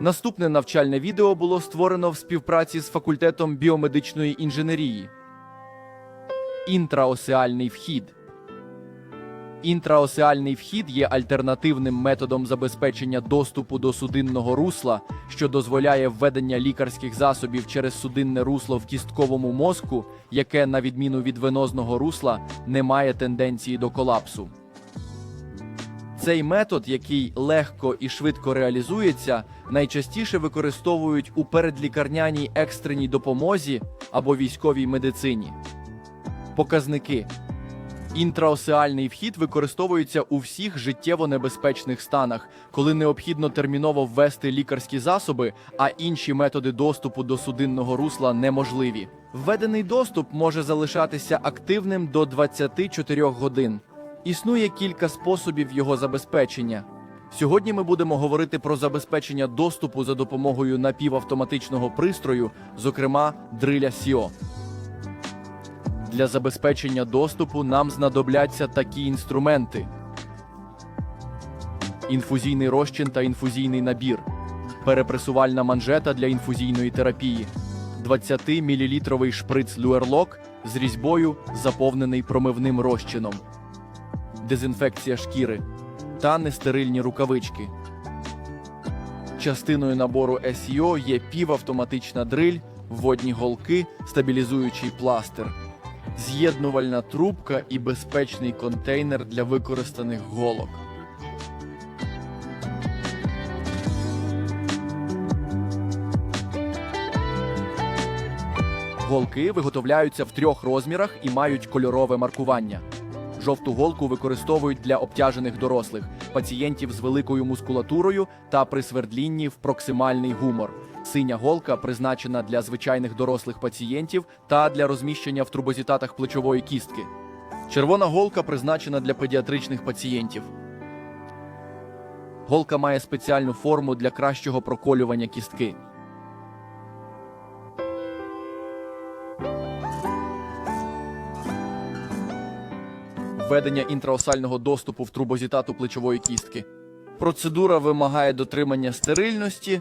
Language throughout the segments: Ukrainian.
Наступне навчальне відео було створено в співпраці з факультетом біомедичної інженерії. Інтраосеальний вхід. Інтраосеальний вхід є альтернативним методом забезпечення доступу до судинного русла, що дозволяє введення лікарських засобів через судинне русло в кістковому мозку, яке, на відміну від венозного русла, не має тенденції до колапсу. Цей метод, який легко і швидко реалізується, найчастіше використовують у передлікарняній екстреній допомозі або військовій медицині. Показники Інтраосеальний вхід використовується у всіх життєво небезпечних станах, коли необхідно терміново ввести лікарські засоби, а інші методи доступу до судинного русла неможливі. Введений доступ може залишатися активним до 24 годин. Існує кілька способів його забезпечення. Сьогодні ми будемо говорити про забезпечення доступу за допомогою напівавтоматичного пристрою, зокрема дриля Сіо. Для забезпечення доступу нам знадобляться такі інструменти: інфузійний розчин та інфузійний набір, перепресувальна манжета для інфузійної терапії, 20 мл шприц Люерлок з різьбою, заповнений промивним розчином, дезінфекція шкіри та нестерильні рукавички. Частиною набору SEO є півавтоматична дриль, водні голки, стабілізуючий пластир з'єднувальна трубка і безпечний контейнер для використаних голок. Голки виготовляються в трьох розмірах і мають кольорове маркування. Жовту голку використовують для обтяжених дорослих, пацієнтів з великою мускулатурою та при свердлінні в проксимальний гумор. Синя голка призначена для звичайних дорослих пацієнтів та для розміщення в трубозітатах плечової кістки. Червона голка призначена для педіатричних пацієнтів. Голка має спеціальну форму для кращого проколювання кістки. Введення інтраосального доступу в трубозітату плечової кістки. Процедура вимагає дотримання стерильності.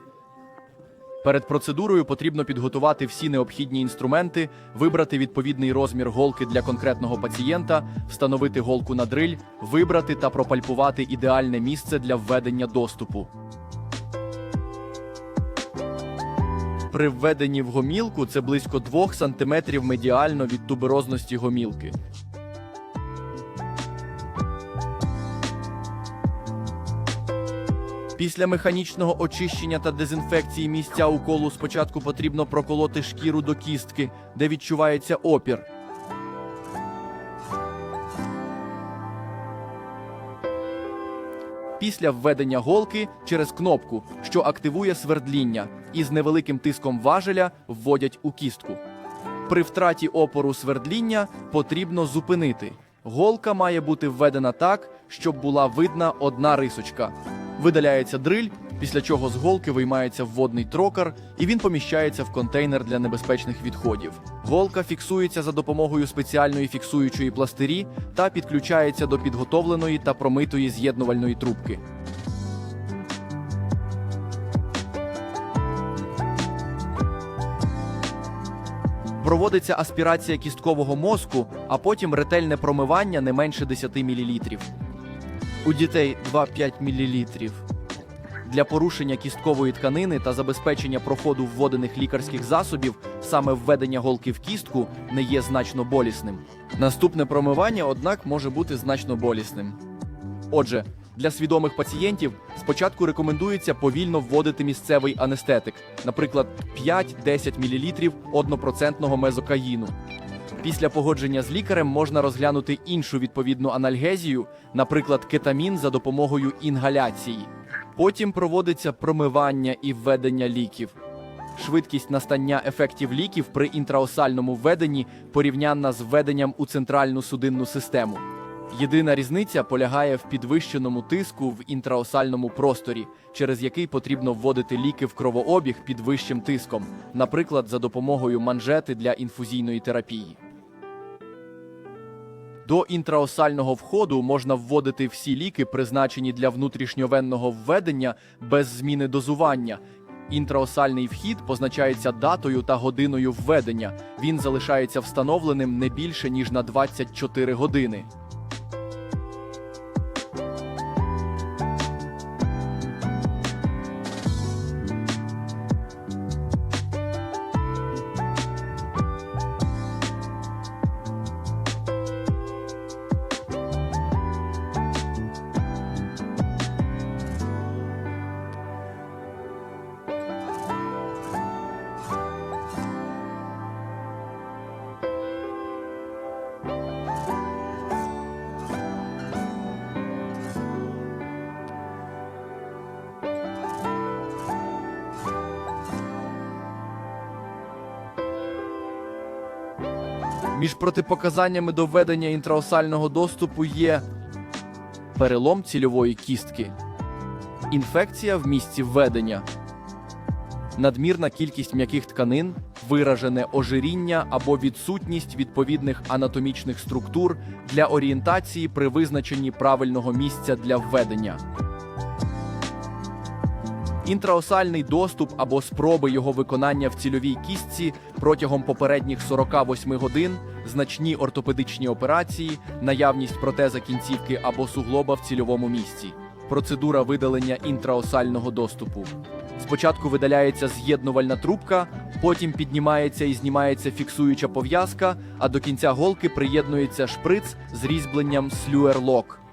Перед процедурою потрібно підготувати всі необхідні інструменти, вибрати відповідний розмір голки для конкретного пацієнта, встановити голку на дриль, вибрати та пропальпувати ідеальне місце для введення доступу. При введенні в гомілку це близько 2 см медіально від туберозності гомілки. Після механічного очищення та дезінфекції місця уколу спочатку потрібно проколоти шкіру до кістки, де відчувається опір. Після введення голки через кнопку, що активує свердління, і з невеликим тиском важеля вводять у кістку. При втраті опору свердління потрібно зупинити. Голка має бути введена так, щоб була видна одна рисочка. Видаляється дриль, після чого з голки виймається вводний трокар, і він поміщається в контейнер для небезпечних відходів. Голка фіксується за допомогою спеціальної фіксуючої пластирі та підключається до підготовленої та промитої з'єднувальної трубки. Проводиться аспірація кісткового мозку, а потім ретельне промивання не менше 10 мл. У дітей 2-5 мл. Для порушення кісткової тканини та забезпечення проходу вводених лікарських засобів саме введення голки в кістку не є значно болісним. Наступне промивання, однак, може бути значно болісним. Отже, для свідомих пацієнтів спочатку рекомендується повільно вводити місцевий анестетик, наприклад, 5-10 мл однопроцентного мезокаїну. Після погодження з лікарем можна розглянути іншу відповідну анальгезію, наприклад, кетамін за допомогою інгаляції. Потім проводиться промивання і введення ліків. Швидкість настання ефектів ліків при інтраосальному введенні порівнянна з введенням у центральну судинну систему. Єдина різниця полягає в підвищеному тиску в інтраосальному просторі, через який потрібно вводити ліки в кровообіг під вищим тиском, наприклад, за допомогою манжети для інфузійної терапії. До інтраосального входу можна вводити всі ліки, призначені для внутрішньовенного введення без зміни дозування, Інтраосальний вхід позначається датою та годиною введення. Він залишається встановленим не більше ніж на 24 години. Між протипоказаннями до введення інтраосального доступу є перелом цільової кістки, інфекція в місці введення, надмірна кількість м'яких тканин, виражене ожиріння або відсутність відповідних анатомічних структур для орієнтації при визначенні правильного місця для введення. Інтраосальний доступ або спроби його виконання в цільовій кістці протягом попередніх 48 годин, значні ортопедичні операції, наявність протеза кінцівки або суглоба в цільовому місці. Процедура видалення інтраосального доступу. Спочатку видаляється з'єднувальна трубка, потім піднімається і знімається фіксуюча пов'язка, а до кінця голки приєднується шприц з різьбленням слюерлок.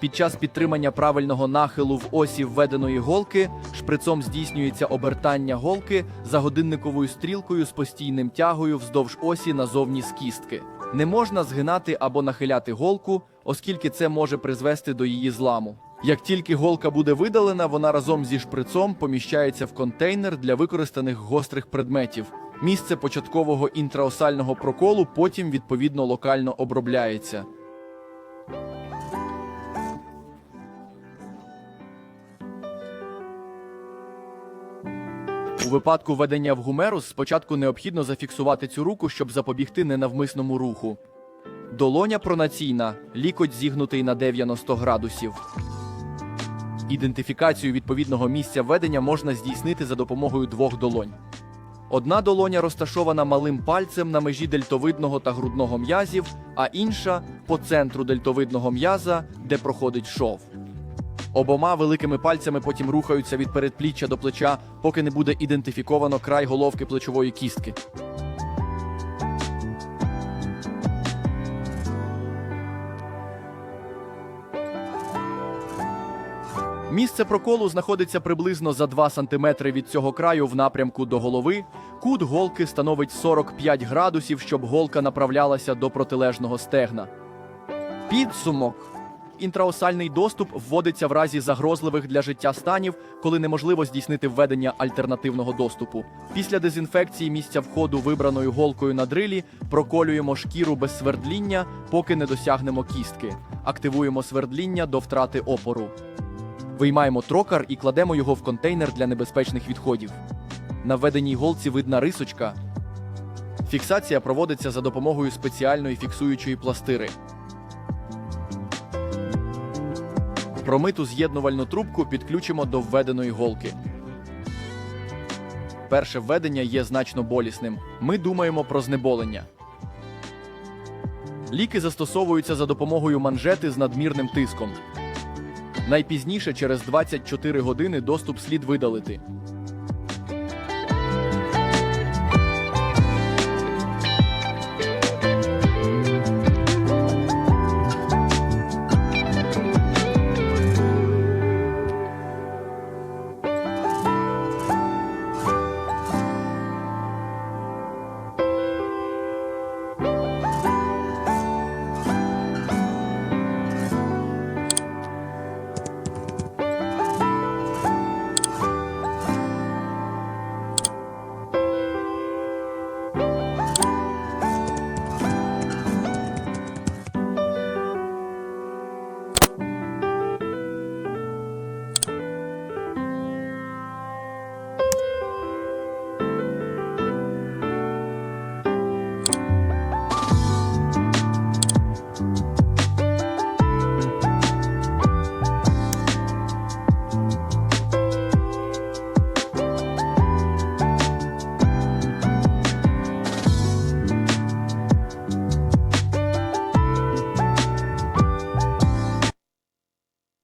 Під час підтримання правильного нахилу в осі введеної голки шприцом здійснюється обертання голки за годинниковою стрілкою з постійним тягою вздовж осі назовні з кістки. Не можна згинати або нахиляти голку, оскільки це може призвести до її зламу. Як тільки голка буде видалена, вона разом зі шприцом поміщається в контейнер для використаних гострих предметів. Місце початкового інтраосального проколу потім відповідно локально обробляється. Випадку введення в гумерус спочатку необхідно зафіксувати цю руку, щоб запобігти ненавмисному руху. Долоня пронаційна, лікоть зігнутий на 90 градусів. Ідентифікацію відповідного місця введення можна здійснити за допомогою двох долонь. Одна долоня розташована малим пальцем на межі дельтовидного та грудного м'язів, а інша по центру дельтовидного м'яза, де проходить шов. Обома великими пальцями потім рухаються від передпліччя до плеча, поки не буде ідентифіковано край головки плечової кістки. Місце проколу знаходиться приблизно за 2 см від цього краю в напрямку до голови. Кут голки становить 45 градусів, щоб голка направлялася до протилежного стегна. Підсумок. Інтраосальний доступ вводиться в разі загрозливих для життя станів, коли неможливо здійснити введення альтернативного доступу. Після дезінфекції місця входу вибраною голкою на дрилі проколюємо шкіру без свердління, поки не досягнемо кістки. Активуємо свердління до втрати опору. Виймаємо трокар і кладемо його в контейнер для небезпечних відходів. На введеній голці видна рисочка. Фіксація проводиться за допомогою спеціальної фіксуючої пластири. Промиту з'єднувальну трубку підключимо до введеної голки. Перше введення є значно болісним. Ми думаємо про знеболення. Ліки застосовуються за допомогою манжети з надмірним тиском. Найпізніше через 24 години доступ слід видалити.